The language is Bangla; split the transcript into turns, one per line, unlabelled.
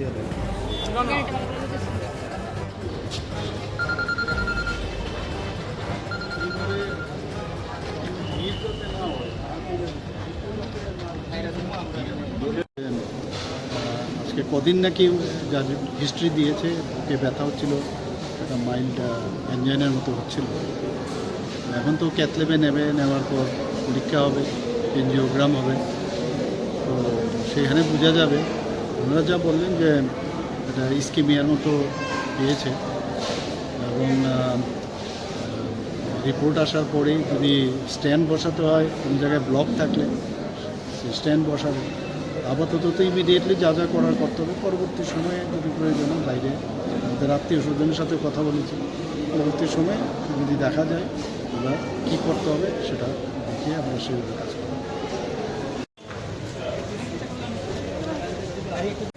আজকে কদিন নাকি যা হিস্ট্রি দিয়েছে বুকে ব্যথা হচ্ছিল, একটা মাইল্ড এনজাইনের মতো হচ্ছিল। এখন তো ক্যাথলেবে নেবে, নেওয়ার পর পরীক্ষা হবে এনজিওগ্রাম হবে। তো সেখানে বোঝা যাবে ওনারা যা বললেন যে এটা স্কিমিয়ার মতো পেয়েছে, এবং রিপোর্ট আসার পরেই যদি স্ট্যান্ড বসাতে হয়, কোনো জায়গায় ব্লক থাকলে সেই স্ট্যান্ড বসাবে। আপাতত তো ইমিডিয়েটলি যা যা করার করতে হবে পরবর্তী সময়ে যদি প্রয়োজন বাইরে, আমাদের আত্মীয় স্বজনের সাথে কথা বলেছি। পরবর্তী সময়ে যদি দেখা যায় আমরা কী করতে হবে সেটা দেখিয়ে আমরা সেই কাজ thank